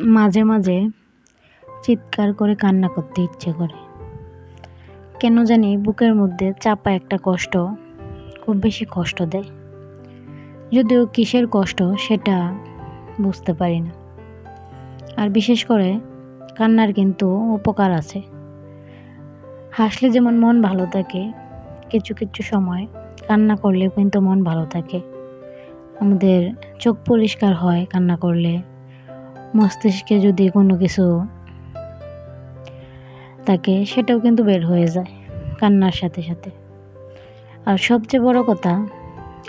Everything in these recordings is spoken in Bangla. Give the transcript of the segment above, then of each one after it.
মাঝে মাঝে চিৎকার করে কান্না করতে ইচ্ছে করে। কেন জানি বুকের মধ্যে চাপা একটা কষ্ট, খুব বেশি কষ্ট দেয়। যদিও কিসের কষ্ট সেটা বুঝতে পারি না। আর বিশেষ করে কান্নার কিন্তু উপকার আছে। হাসলে যেমন মন ভালো থাকে, কিছু কিছু সময় কান্না করলেও কিন্তু মন ভালো থাকে। আমাদের চোখ পরিষ্কার হয় কান্না করলে। মস্তিষ্কে যদি কোনো কিছু থাকে, সেটাও কিন্তু বের হয়ে যায় কান্নার সাথে সাথে। আর সবচেয়ে বড় কথা,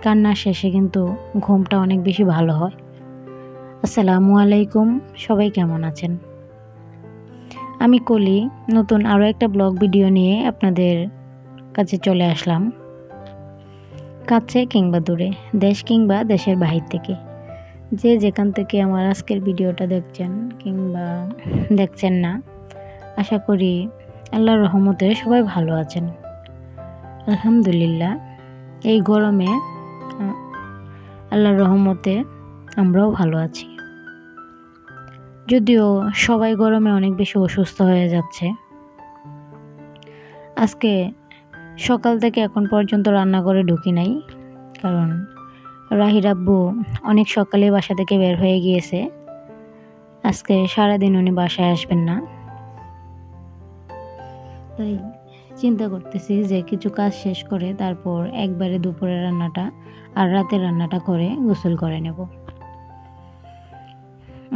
কান্নার শেষে কিন্তু ঘুমটা অনেক বেশি ভালো হয়। আসসালামু আলাইকুম, সবাই কেমন আছেন? আমি কলি, নতুন আরও একটা ব্লগ ভিডিও নিয়ে আপনাদের কাছে চলে আসলাম। কাছে কিংবা দূরে, দেশ কিংবা দেশের বাহির থেকে। যে যেখান থেকে আমার আজকের ভিডিওটা দেখছেন কিংবা দেখছেন না, আশা করি আল্লাহর রহমতে সবাই ভালো আছেন। আলহামদুলিল্লাহ, এই গরমে আল্লাহর রহমতে আমরাও ভালো আছি। যদিও সবাই গরমে অনেক বেশি অসুস্থ হয়ে যাচ্ছে। আজকে সকাল থেকে এখন পর্যন্ত রান্নাঘরে ঢুকি নাই, কারণ রাহির আব্বু অনেক সকালে বাসা থেকে বের হয়ে গিয়েছে। আজকে সারাদিন উনি বাসায় আসবেন না। তাই চিন্তা করতেছি যে কিছু কাজ শেষ করে তারপর একবারে দুপুরের রান্নাটা আর রাতের রান্নাটা করে গোসল করে নেব।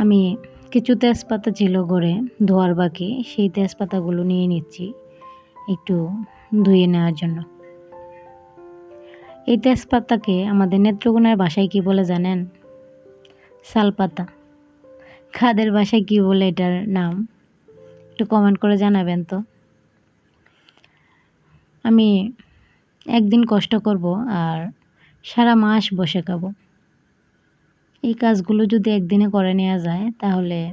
আমি কিছু তেজপাতা ছিল গড়ে ধোয়ার বাকি, সেই তেজপাতাগুলো নিয়ে নিচ্ছি একটু ধুয়ে নেওয়ার জন্য। এই তেজপাতাকে আমাদের নেত্রকোনার বাসায় কি বলে জানেন? শালপাতা। খাদের বাসায় কি বলে এটার নাম? একটু কমেন্ট করে জানাবেন তো। আমি একদিন কষ্ট করব আর সারা মাস বসে খাব। এই কাজগুলো যদি একদিনে করে নেওয়া যায়, তাহলে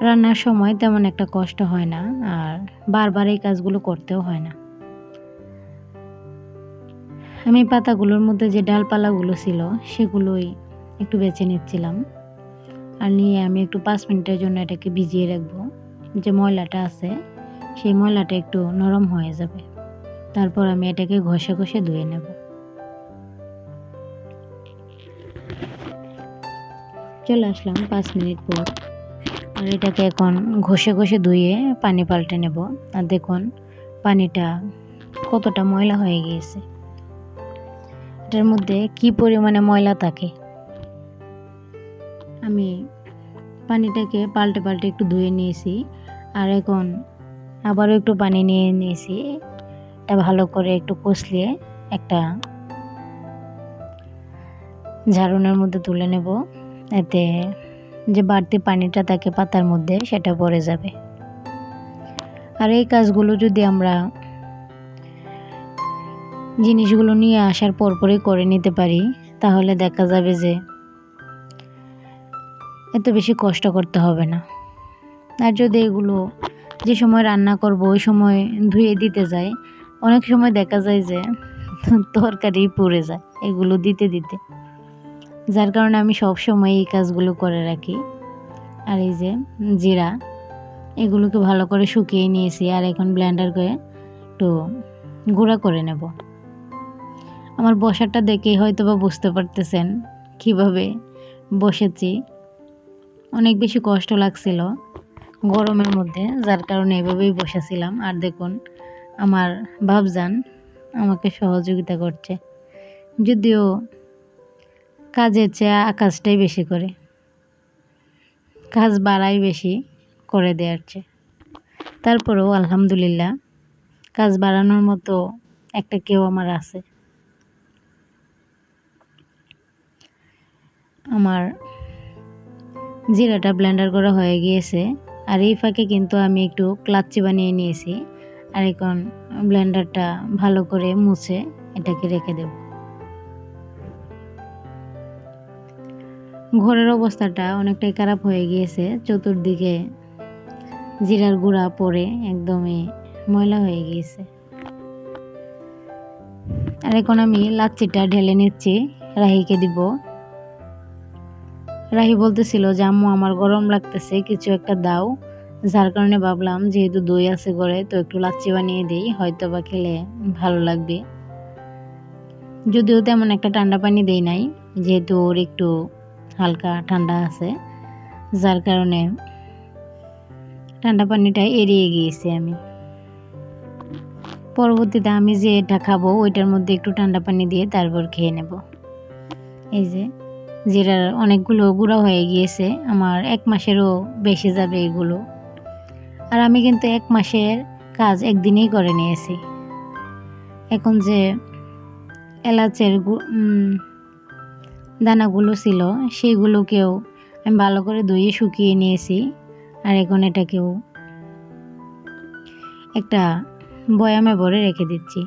রান্নার সময় তেমন একটা কষ্ট হয় না আর বারবার এই কাজগুলো করতেও হয় না। আমি পাতাগুলোর মধ্যে যে ডালপালাগুলো ছিল, সেগুলোই একটু বেছে নিচ্ছিলাম। আর নিয়ে আমি একটু পাঁচ মিনিটের জন্য এটাকে ভিজিয়ে রাখব। যে ময়লাটা আছে, সেই ময়লাটা একটু নরম হয়ে যাবে। তারপর আমি এটাকে ঘষে ঘষে ধুয়ে নেব। চলে আসলাম পাঁচ মিনিট পর। আর এটাকে এখন ঘষে ঘষে ধুয়ে পানি পাল্টে নেব। আর দেখুন, পানিটা কতটা ময়লা হয়ে গিয়েছে। এটার মধ্যে কি পরিমাণে ময়লা থাকে? আমি পানিটাকে পাল্টে পাল্টে একটু ধুয়ে নিয়েছি, আর এখন আবারও একটু পানি নিয়ে নিয়েছি। এটা ভালো করে একটু কষলিয়ে একটা ঝাড়ুনের মধ্যে তুলে নেব, এতে যে বাড়তি পানিটা থাকে পাতার মধ্যে সেটা পড়ে যাবে। আর এই কাজগুলো যদি আমরা জিনিসগুলো নিয়ে আসার পরপরই করে নিতে পারি, তাহলে দেখা যাবে যে এত বেশি কষ্ট করতে হবে না। আর যদি এগুলো যে সময় রান্না করব, ওই সময় ধুয়ে দিতে যাই, অনেক সময় দেখা যায় যে তরকারি পুড়ে যায়, এগুলো দিতে দিতে। যার কারণে আমি সব সময় এই কাজগুলো করে রাখি। আর এই যে জিরা, এগুলোকে ভালো করে শুকিয়ে নিয়েছি, আর এখন ব্লেন্ডার করে একটু গুঁড়া করে নেব। আমার বসাটা দেখেই হয়তো বা বুঝতে পারতেছেন কীভাবে বসেছি। অনেক বেশি কষ্ট লাগছিল গরমের মধ্যে, যার কারণে এভাবেই বসেছিলাম। আর দেখুন, আমার ভাবজান আমাকে সহযোগিতা করছে। যদিও কাজের চেয়ে আকাশটাই বেশি করে, কাজ বাড়াই বেশি করে দেওয়ার চেয়ে। তারপরেও আলহামদুলিল্লাহ, কাজ বাড়ানোর মতো একটা কেউ আমার আছে। আমার জিরাটা ব্লেন্ডার করা হয়ে গিয়েছে। আর এই ফাঁকে কিন্তু আমি একটু ক্লাচ্চি বানিয়ে নিয়েছি। আর এখন ব্লেন্ডারটা ভালো করে মুছে এটাকে রেখে দেব। ঘরের অবস্থাটা অনেকটাই খারাপ হয়ে গিয়েছে। চতুর্দিকে জিরার গুঁড়া পরে একদমই ময়লা হয়ে গিয়েছে। আর এখন আমি লাচ্ছিটা ঢেলে নিচ্ছি। রাহিকে দিব। রাহি বলতেছিল যে, আম্মু, আমার গরম লাগতেছে, কিছু একটা দাও। যার কারণে ভাবলাম, যেহেতু দই আছে ঘরে, তো একটু লাচ্ছি বানিয়ে দিই হয়তো বা খেলে ভালো লাগবে। যদিও তেমন একটা ঠান্ডা পানি দেই নাই, যেহেতু ওর একটু হালকা ঠান্ডা আছে, যার কারণে ঠান্ডা পানিটা এড়িয়ে গিয়েছি আমি। পরবর্তীতে আমি যে এটা খাব, ওইটার মধ্যে একটু ঠান্ডা পানি দিয়ে তারপর খেয়ে নেব। এই যে জিরার অনেকগুলো গুঁড়া হয়ে গিয়েছে, আমার এক মাসেরও বেশি যাবে এগুলো। আর আমি কিন্তু এক মাসের কাজ একদিনেই করে নিয়েছি। এখন যে এলাচের দানাগুলো ছিল সেইগুলোকেও আমি ভালো করে ধুয়ে শুকিয়ে নিয়েছি। আর এখন এটাকেও একটা বয়ামে ভরে রেখে দিচ্ছি।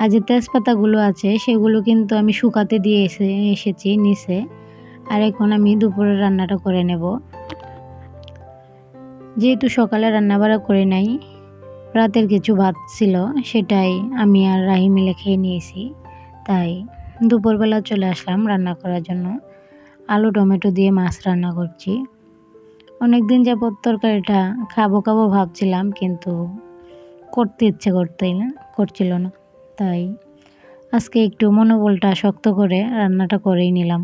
আর যে তেজপাতাগুলো আছে, সেগুলো কিন্তু আমি শুকাতে দিয়ে এসে, এসেছি নিচে। আর এখন আমি দুপুরে রান্নাটা করে নেব। যেহেতু সকালে রান্না বাড়া করে নাই, রাতের কিছু ভাত ছিল, সেটাই আমি আর রাহি মিলে খেয়ে নিয়েছি। তাই দুপুরবেলা চলে আসলাম রান্না করার জন্য। আলু, টমেটো দিয়ে মাছ রান্না করছি। অনেক দিন যাবত তরকারিটা খাব খাব ভাবছিলাম, কিন্তু করতে ইচ্ছে করতেই না, করছিল না। তাই আজকে একটু মনোবলটা শক্ত করে রান্নাটা করেই নিলাম।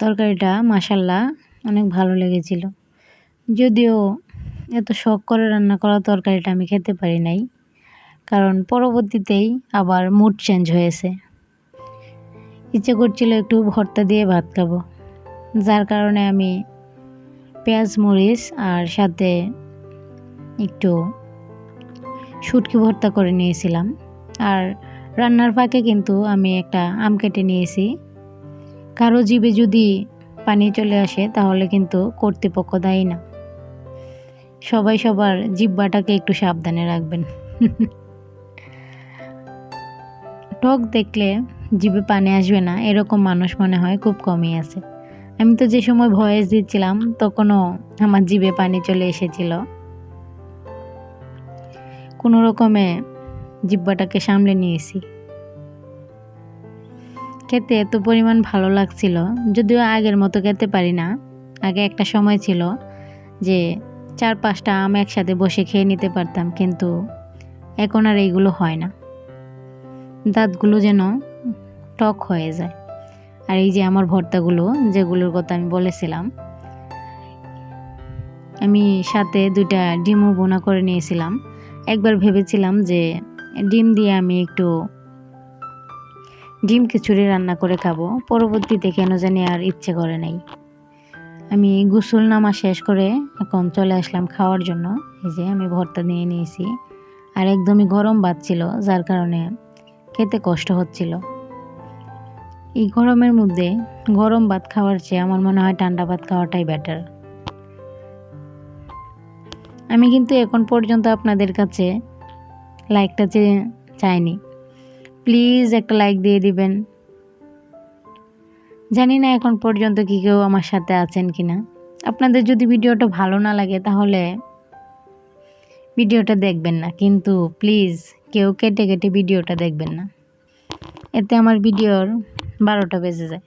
তরকারিটা মাসাল্লাহ অনেক ভালো লেগেছিল। যদিও এত শখ করে রান্না করা তরকারিটা আমি খেতে পারি নাই, কারণ পরবর্তীতেই আবার মুড চেঞ্জ হয়েছে। ইচ্ছে করছিল একটু ভর্তা দিয়ে ভাত খাব, যার কারণে আমি পেঁয়াজ, মরিচ আর সাথে একটু শুটকি ভর্তা করে নিয়েছিলাম। আর রান্নার ফাঁকে কিন্তু আমি একটা আম কেটে নিয়েছি। কারও জিভে যদি পানি চলে আসে, তাহলে কিন্তু কর্তৃপক্ষ দেয় না। সবাই সবার জিব্বাটাকে একটু সাবধানে রাখবেন। টক দেখলে জিভে পানি আসবে না, এরকম মানুষ মনে হয় খুব কমই আছে। আমি তো যে সময় ভয়েস দিচ্ছিলাম, তখনও আমার জিভে পানি চলে এসেছিল। কোনো রকমে জিব্বাটাকে সামলে নিয়েছি। খেতে এত পরিমাণ ভালো লাগছিল, যদিও আগের মতো খেতে পারি না। আগে একটা সময় ছিল যে চার পাঁচটা আম একসাথে বসে খেয়ে নিতে পারতাম, কিন্তু এখন আর এইগুলো হয় না। দাঁতগুলো যেন টক হয়ে যায়। আর এই যে আমার ভর্তাগুলো, যেগুলোর কথা আমি বলেছিলাম, আমি সাথে দুইটা ডিমও বোনা করে নিয়েছিলাম। একবার ভেবেছিলাম যে ডিম দিয়ে আমি একটু ডিম খিচুড়ি রান্না করে খাব। পরবর্তীতে কেন জানি আর ইচ্ছে করে নাই। আমি গোসল নামা শেষ করে এখন চলে আসলাম খাওয়ার জন্য। এই যে আমি ভর্তা নিয়ে নিয়েছি। আর একদমই গরম ভাত ছিল যার কারণে খেতে কষ্ট হচ্ছিল। এই গরমের মধ্যে গরম ভাত খাওয়ার চেয়ে আমার মনে হয় ঠান্ডা ভাত খাওয়াটাই বেটার আমি কিন্তু এখন পর্যন্ত আপনাদের কাছে লাইকটা চেয়ে চাইনি। প্লিজ একটা লাইক দিয়ে দিবেন। জানি না এখন পর্যন্ত কি কেউ আমার সাথে আছেন কি না আপনাদের যদি ভিডিওটা ভালো না লাগে তাহলে ভিডিওটা দেখবেন না, কিন্তু প্লিজ কেউ কেটে কেটে ভিডিওটা দেখবেন না। এতে আমার ভিডিওর বারোটা বেজে যায়।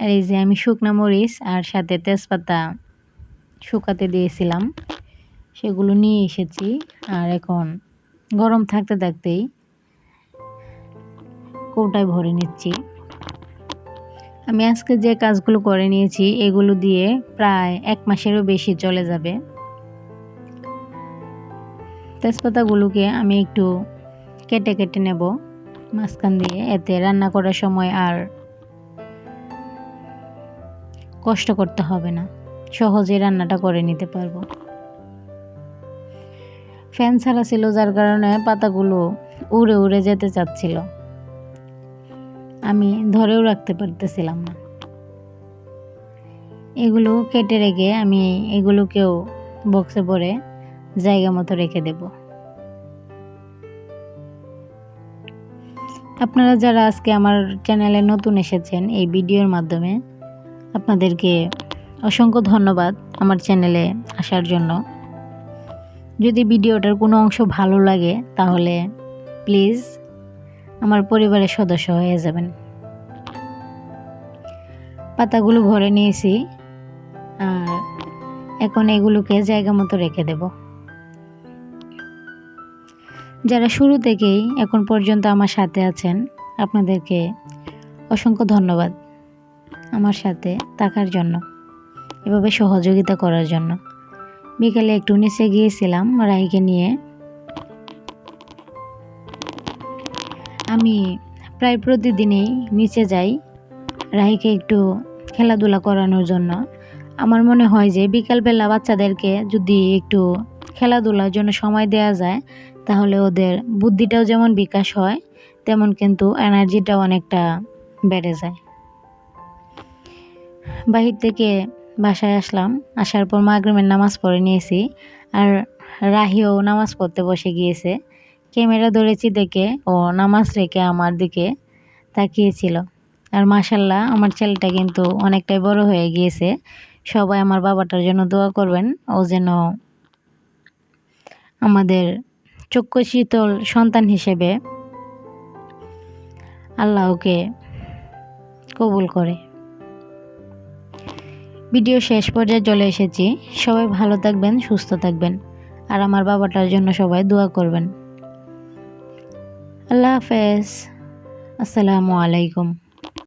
আর এই যে আমি শুকনা মরিচ আর সাথে তেজপাতা শুকাতে দিয়েছিলাম। সেগুলো নিয়ে এসেছি। আর এখন গরম থাকতে থাকতেই কৌটায় ভরে নিচ্ছি। আমি আজকে যে কাজগুলো করে নিয়েছি, এগুলো দিয়ে প্রায় এক মাসেরও বেশি চলে যাবে। তেজপাতাগুলোকে আমি একটু কেটে কেটে নেব। মাঝখান দিয়ে এতে রান্না করার সময় আর কষ্ট করতে হবে না। সহজে রান্নাটা করে নিতে পারব। ফ্যান ছাড়া ছিল, যার কারণে পাতাগুলো উড়ে উড়ে যেতে চাচ্ছিল। আমি ধরেও রাখতে পারতেছিলাম না। এগুলো কেটে রেখে আমি এগুলোকেও বক্সে ভরে জায়গা মতো রেখে দেব। আপনারা যারা আজকে আমার চ্যানেলে নতুন এসেছেন এই ভিডিওর মাধ্যমে, আপনাদেরকে অসংখ্য ধন্যবাদ আমার চ্যানেলে আসার জন্য। যদি ভিডিওটার কোনো অংশ ভালো লাগে, তাহলে প্লিজ আমার পরিবারের সদস্য হয়ে যাবেন। পাতাগুলো ভরে নিয়েছি আর এখন এগুলোকে জায়গা মতো রেখে দেব। যারা শুরু থেকেই এখন পর্যন্ত আমার সাথে আছেন, আপনাদেরকে অসংখ্য ধন্যবাদ আমার সাথে থাকার জন্য, এভাবে সহযোগিতা করার জন্য। বিকালে একটু নিচে গিয়েছিলাম রাইকে নিয়ে। আমি প্রায় প্রতিদিনই নিচে যাই রাহিকে একটু খেলাধুলা করানোর জন্য। আমার মনে হয় যে বিকালবেলা বাচ্চাদেরকে যদি একটু খেলাধুলার জন্য সময় দেওয়া যায়, তাহলে ওদের বুদ্ধিটাও যেমন বিকাশ হয়, তেমন কিন্তু এনার্জিটাও অনেকটা বেড়ে যায়। বাহির থেকে বাসায় আসলাম। আসার পর মাগরিমের নামাজ পড়ে নিয়েছি আর রাহিও নামাজ পড়তে বসে গিয়েছে। ক্যামেরা ধরেছি দেখে ও নামাজ রেখে আমার দিকে তাকিয়েছিল। আর মাসাল্লাহ আমার ছেলেটা কিন্তু অনেকটাই বড় হয়ে গিয়েছে। সবাই আমার বাবাটার জন্য দোয়া করবেন। ও যেন আমাদের চক্ষু শীতল সন্তান হিসেবে আল্লাহকে কবুল করে। ভিডিও শেষ পর্যায়ে চলে এসেছি। সবাই ভালো থাকবেন, সুস্থ থাকবেন। আর আমার বাবাটার জন্য সবাই দোয়া করবেন। আল্লাহ হাফেজ। আসসালামু আলাইকুম।